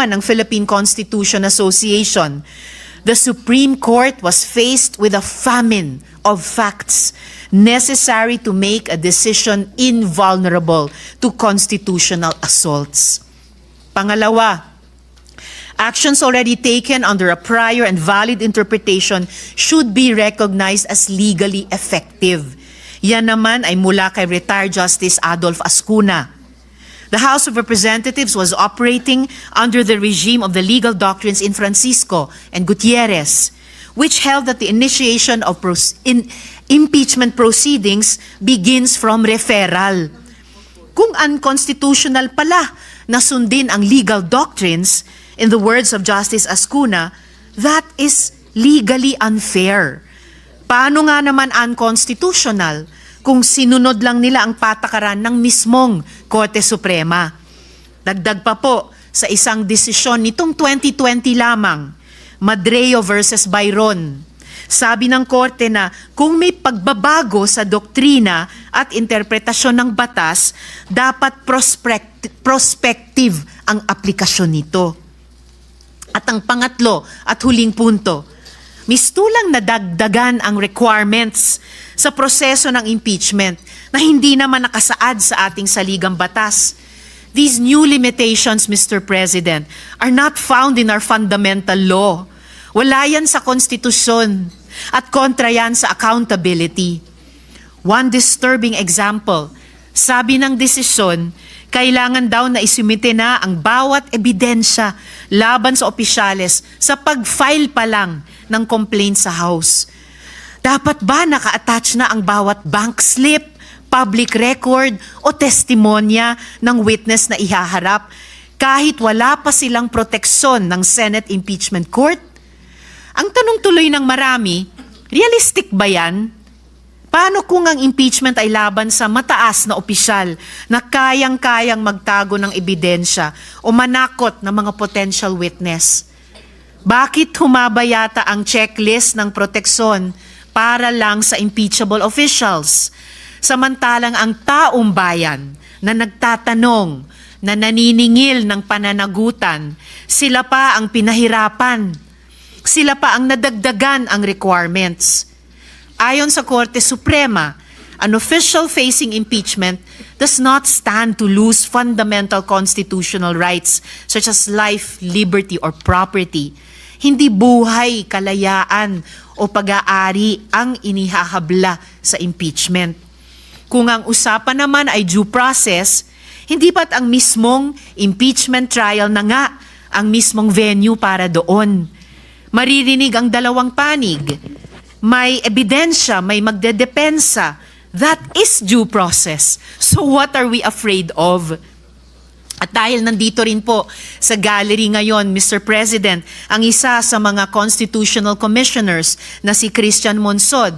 man ng Philippine Constitution Association, the Supreme Court was faced with a famine of facts necessary to make a decision invulnerable to constitutional assaults. Pangalawa, actions already taken under a prior and valid interpretation should be recognized as legally effective. Yan naman ay mula kay retired Justice Adolf Ascuna. The House of Representatives was operating under the regime of the legal doctrines in Francisco and Gutierrez, which held that the initiation of in- impeachment proceedings begins from referral. Kung unconstitutional pala na sundin ang legal doctrines, in the words of Justice Ascuna, that is legally unfair. Paano nga naman unconstitutional kung sinunod lang nila ang patakaran ng mismong Korte Suprema? Dagdag pa po sa isang desisyon nitong 2020 lamang, Madreo versus Byron. Sabi ng korte na kung may pagbabago sa doktrina at interpretasyon ng batas, dapat prospect- prospective ang aplikasyon nito. At ang pangatlo at huling punto, mistulang nadagdagan ang requirements sa proseso ng impeachment na hindi naman nakasaad sa ating saligang batas. These new limitations, Mr. President, are not found in our fundamental law. Wala yan sa konstitusyon at kontra yan sa accountability. One disturbing example, sabi ng desisyon, kailangan daw na isumite na ang bawat ebidensya laban sa opisyales sa pag-file pa lang ng complaint sa House. Dapat ba naka-attach na ang bawat bank slip, public record o testimonya ng witness na ihaharap kahit wala pa silang proteksyon ng Senate Impeachment Court? Ang tanong tuloy ng marami, realistic ba yan? Paano kung ang impeachment ay laban sa mataas na opisyal na kayang-kayang magtago ng ebidensya o manakot ng mga potential witness? Bakit humaba yata ang checklist ng proteksyon para lang sa impeachable officials? Samantalang ang taong bayan na nagtatanong, na naniningil ng pananagutan, sila pa ang pinahirapan. Sila pa ang nadagdagan ang requirements. Ayon sa Korte Suprema, an official facing impeachment does not stand to lose fundamental constitutional rights such as life, liberty, or property. Hindi buhay, kalayaan, o pag-aari ang inihahabla sa impeachment. Kung ang usapan naman ay due process, hindi ba't ang mismong impeachment trial na nga ang mismong venue para doon? Maririnig ang dalawang panig. May ebidensya, may magdedepensa. That is due process. So what are we afraid of? At dahil nandito rin po sa gallery ngayon, Mr. President, ang isa sa mga constitutional commissioners na si Christian Monsod,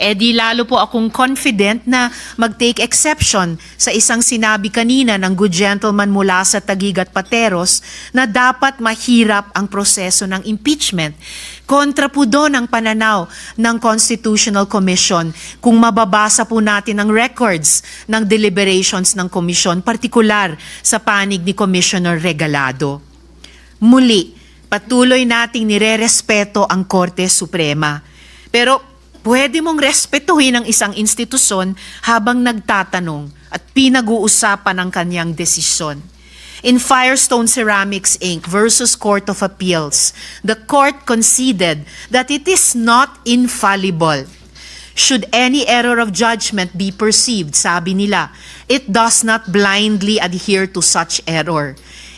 eh di lalo po akong confident na mag-take exception sa isang sinabi kanina ng good gentleman mula sa Tagig at Pateros na dapat mahirap ang proseso ng impeachment. Kontra po doon ang pananaw ng Constitutional Commission kung mababasa po natin ang records ng deliberations ng komisyon, partikular sa panig ni Commissioner Regalado. Muli, patuloy nating nirerespeto ang Korte Suprema. Pero pwede mong respetuhin ang isang institusyon habang nagtatanong at pinag-uusapan ang kanyang desisyon. In Firestone Ceramics Inc. versus Court of Appeals, the court conceded that it is not infallible. Should any error of judgment be perceived, sabi nila, it does not blindly adhere to such error.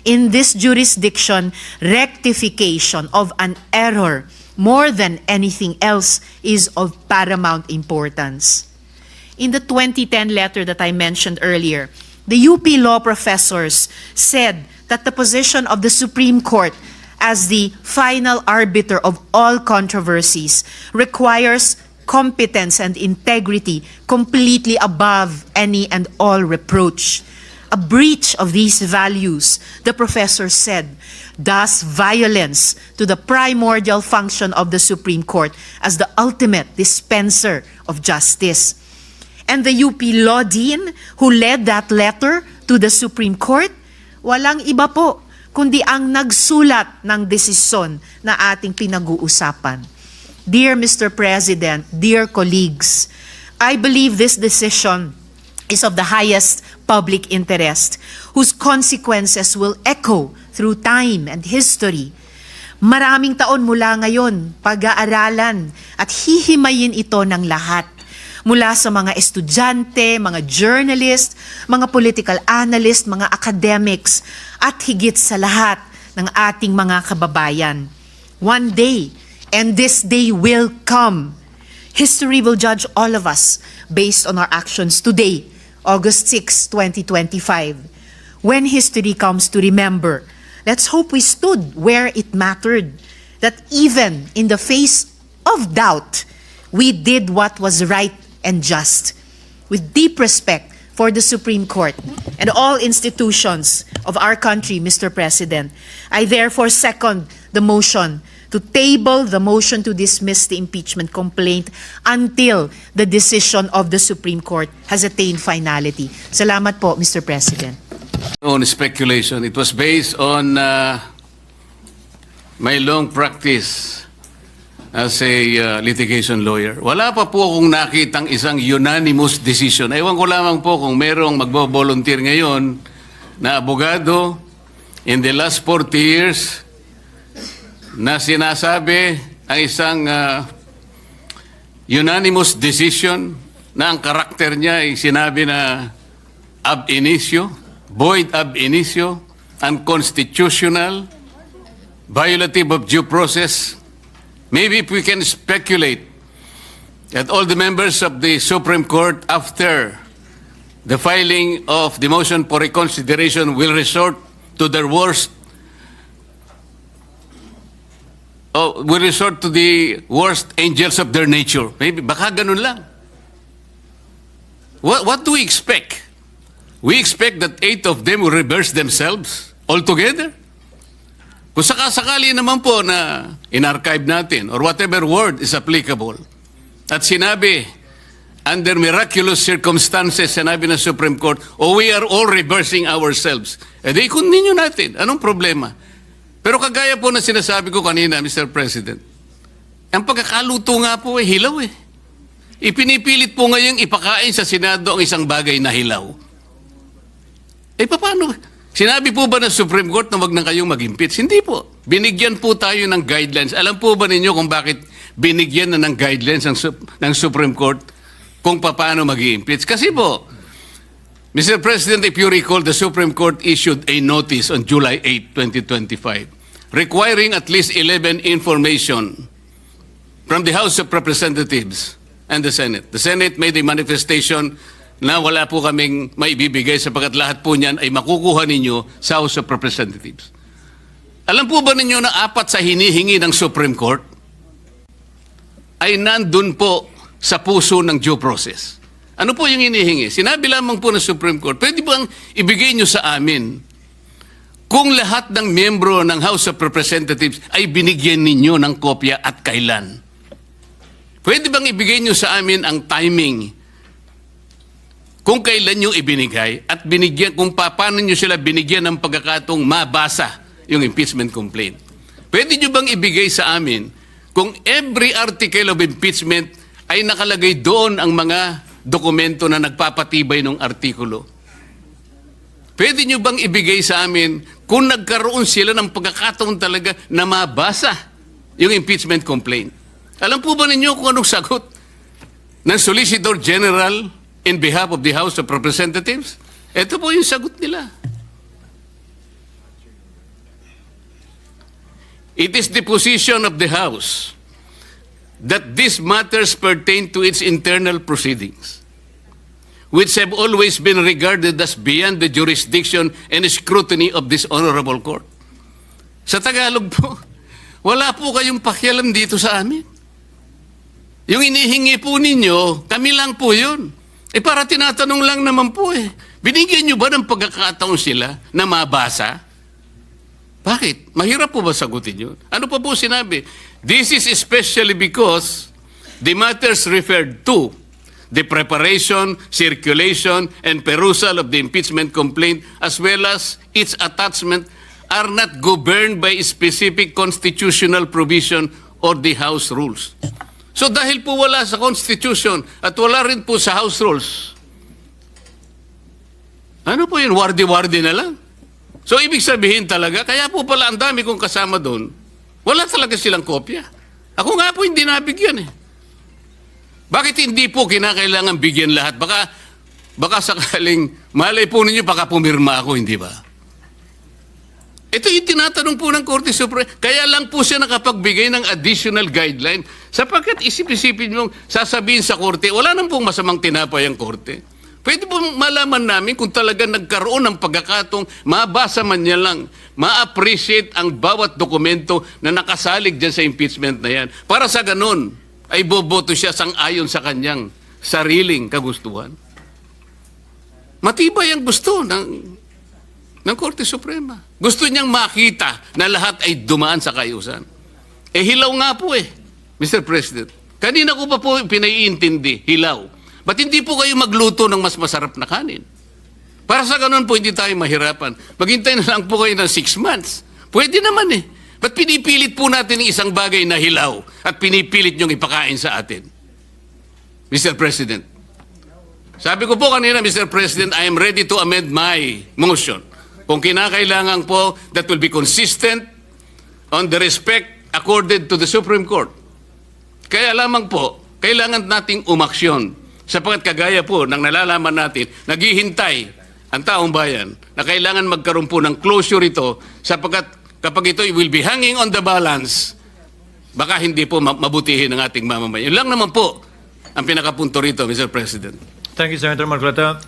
In this jurisdiction, rectification of an error more than anything else is of paramount importance. In the 2010 letter that I mentioned earlier, the UP law professors said that the position of the Supreme Court as the final arbiter of all controversies requires competence and integrity completely above any and all reproach. A breach of these values, the professor said, does violence to the primordial function of the Supreme Court as the ultimate dispenser of justice. And the UP Law Dean who led that letter to the Supreme Court, walang iba po kundi ang nagsulat ng desisyon na ating pinag-uusapan. Dear Mr. President, dear colleagues, I believe this decision is of the highest public interest, whose consequences will echo through time and history. Maraming taon mula ngayon, pag-aaralan at hihimayin ito ng lahat. Mula sa mga estudyante, mga journalist, mga political analyst, mga academics, at higit sa lahat ng ating mga kababayan. One day, and this day will come, history will judge all of us based on our actions today, August 6, 2025. When history comes to remember, let's hope we stood where it mattered, that even in the face of doubt, we did what was right and just. With deep respect for the Supreme Court and all institutions of our country, Mr. President, I therefore second the motion to table the motion to dismiss the impeachment complaint until the decision of the Supreme Court has attained finality. Salamat po, Mr. President. on speculation. It was based on uh, my long practice as a uh, litigation lawyer. Wala pa po akong nakitang isang unanimous decision. Ewan ko lamang po kung merong magbo-volunteer ngayon na abogado in the last 40 years na sinasabi ang isang uh, unanimous decision na ang karakter niya ay sinabi na ab initio, void ab initio, unconstitutional, violative of due process. Maybe if we can speculate that all the members of the Supreme Court after the filing of the motion for reconsideration will resort to their worst oh, will resort to the worst angels of their nature. Maybe baka ganun lang. What, what do we expect? We expect that eight of them will reverse themselves altogether. Kung sakasakali naman po na in-archive natin or whatever word is applicable at sinabi under miraculous circumstances sinabi ng Supreme Court, oh we are all reversing ourselves. Eh di continue natin. Anong problema? Pero kagaya po na sinasabi ko kanina, Mr. President, ang pagkakaluto nga po eh, hilaw eh. Ipinipilit po ngayong ipakain sa Senado ang isang bagay na hilaw. Eh paano? Sinabi po ba ng Supreme Court na wag na kayong mag-impeach? Hindi po. Binigyan po tayo ng guidelines. Alam po ba ninyo kung bakit binigyan na ng guidelines ng, ng Supreme Court kung paano mag impeach Kasi po, Mr. President, if you recall, the Supreme Court issued a notice on July 8, 2025, requiring at least 11 information from the House of Representatives and the Senate. The Senate made a manifestation na wala po kaming maibibigay sapagkat lahat po niyan ay makukuha ninyo sa House of Representatives. Alam po ba ninyo na apat sa hinihingi ng Supreme Court ay nandun po sa puso ng due process? Ano po yung hinihingi? Sinabi lamang po ng Supreme Court, pwede bang ibigay nyo sa amin kung lahat ng miyembro ng House of Representatives ay binigyan ninyo ng kopya at kailan? Pwede bang ibigay nyo sa amin ang timing kung kailan nyo ibinigay at binigyan, kung pa- paano nyo sila binigyan ng pagkakatong mabasa yung impeachment complaint. Pwede nyo bang ibigay sa amin kung every article of impeachment ay nakalagay doon ang mga dokumento na nagpapatibay ng artikulo? Pwede nyo bang ibigay sa amin kung nagkaroon sila ng pagkakataon talaga na mabasa yung impeachment complaint? Alam po ba ninyo kung anong sagot ng Solicitor General in behalf of the House of Representatives? Ito po yung sagot nila. It is the position of the House that these matters pertain to its internal proceedings, which have always been regarded as beyond the jurisdiction and scrutiny of this honorable court. Sa Tagalog po, wala po kayong pakialam dito sa amin. Yung inihingi po ninyo, kami lang po yun. Eh para tinatanong lang naman po eh. Binigyan nyo ba ng pagkakataon sila na mabasa? Bakit? Mahirap po ba sagutin yun? Ano pa po sinabi? This is especially because the matters referred to the preparation, circulation, and perusal of the impeachment complaint as well as its attachment are not governed by specific constitutional provision or the House rules. So dahil po wala sa Constitution at wala rin po sa House rules, ano po yun, wardi-wardi na lang. So ibig sabihin talaga, kaya po pala ang dami kong kasama doon, wala talaga silang kopya. Ako nga po hindi nabigyan eh. Bakit hindi po kinakailangan bigyan lahat? Baka, baka sakaling, malay po ninyo, baka pumirma ako, hindi ba? Ito yung tinatanong po ng Korte Suprema. Kaya lang po siya nakapagbigay ng additional guideline sapagkat isip-isipin mong sasabihin sa Korte, wala nang pong masamang tinapay ang Korte. Pwede po malaman namin kung talaga nagkaroon ng pagkakatong mabasa man niya lang, ma-appreciate ang bawat dokumento na nakasalig dyan sa impeachment na yan. Para sa ganun, ay boboto siya sang ayon sa kanyang sariling kagustuhan. Matibay ang gusto ng ng Korte Suprema. Gusto niyang makita na lahat ay dumaan sa kayusan. Eh hilaw nga po eh, Mr. President. Kanina ko pa po pinaiintindi, hilaw. Ba't hindi po kayo magluto ng mas masarap na kanin? Para sa ganun po, hindi tayo mahirapan. Maghintay na lang po kayo ng six months. Pwede naman eh. Ba't pinipilit po natin ng isang bagay na hilaw at pinipilit niyong ipakain sa atin? Mr. President, sabi ko po kanina, Mr. President, I am ready to amend my motion. Kung kinakailangan po, that will be consistent on the respect accorded to the Supreme Court. Kaya lamang po, kailangan nating umaksyon. Sapagkat kagaya po ng nalalaman natin, naghihintay ang taong bayan na kailangan magkaroon po ng closure ito sapagkat kapag ito will be hanging on the balance, baka hindi po ma- mabutihin ng ating mamamayan. Yun lang naman po ang pinakapunto rito, Mr. President. Thank you, Senator Marcoleta.